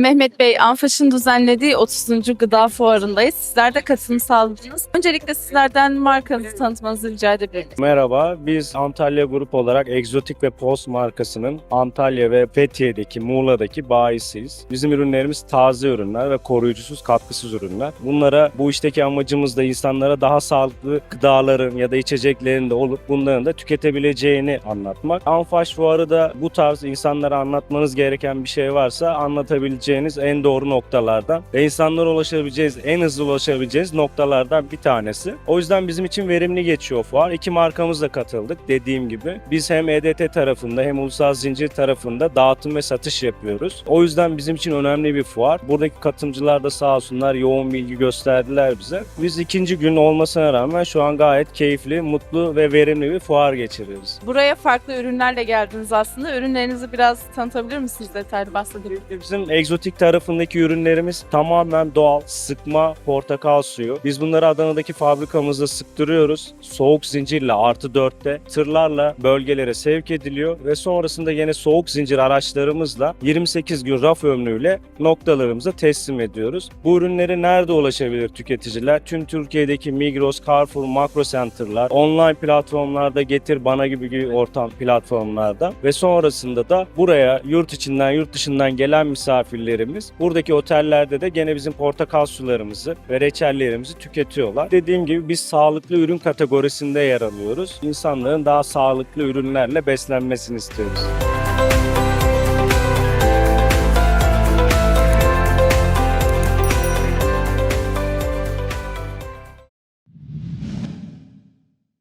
Mehmet Bey, Anfaş'ın düzenlediği 30. Gıda Fuarı'ndayız. Sizler de katılım sağladınız. Öncelikle sizlerden markanızı tanıtmanızı rica edebilirim. Merhaba, biz Antalya Grup olarak Exotik ve Post markasının Antalya ve Fethiye'deki, Muğla'daki bayisiyiz. Bizim ürünlerimiz taze ürünler ve koruyucusuz, katkısız ürünler. Bunlara, bu işteki amacımız da insanlara daha sağlıklı gıdaların ya da içeceklerin de olup bunların da tüketebileceğini anlatmak. Anfaş Fuarı da bu tarz insanlara anlatmanız gereken bir şey varsa anlatabileceğiniz en doğru noktalardan ve insanlara ulaşabileceğiniz, en hızlı ulaşabileceğiniz noktalardan bir tanesi. O yüzden bizim için verimli geçiyor fuar. İki markamızla katıldık dediğim gibi. Biz hem EDT tarafında hem ulusal zincir tarafında dağıtım ve satış yapıyoruz. O yüzden bizim için önemli bir fuar. Buradaki katılımcılar da sağ olsunlar yoğun bilgi gösterdiler bize. Biz ikinci gün olmasına rağmen şu an gayet keyifli, mutlu ve verimli bir fuar geçiriyoruz. Buraya farklı ürünlerle geldiniz aslında. Ürünlerinizi biraz tanıtabilir misiniz? Detaylı bahsedebilir? Bizim egzotik tarafındaki ürünlerimiz tamamen doğal sıkma portakal suyu. Biz bunları Adana'daki fabrikamızda sıktırıyoruz. Soğuk zincirle artı dörtte tırlarla bölgelere sevk ediliyor ve sonrasında yine soğuk zincir araçlarımızla 28 gün raf ömrüyle noktalarımıza teslim ediyoruz. Bu ürünleri nerede ulaşabilir tüketiciler? Tüm Türkiye'deki Migros, Carrefour, Makro Center'lar, online platformlarda Getir Bana gibi gibi ortam platformlarda ve sonrasında da buraya yurt içinden yurt dışından gelen misafirlerimiz buradaki otellerde de gene bizim portakal sularımızı ve reçellerimizi tüketiyorlar. Dediğim gibi biz sağlıklı ürün kategorisinde yer alıyoruz. İnsanların daha sağlıklı ürünlerle beslenmesini istiyoruz.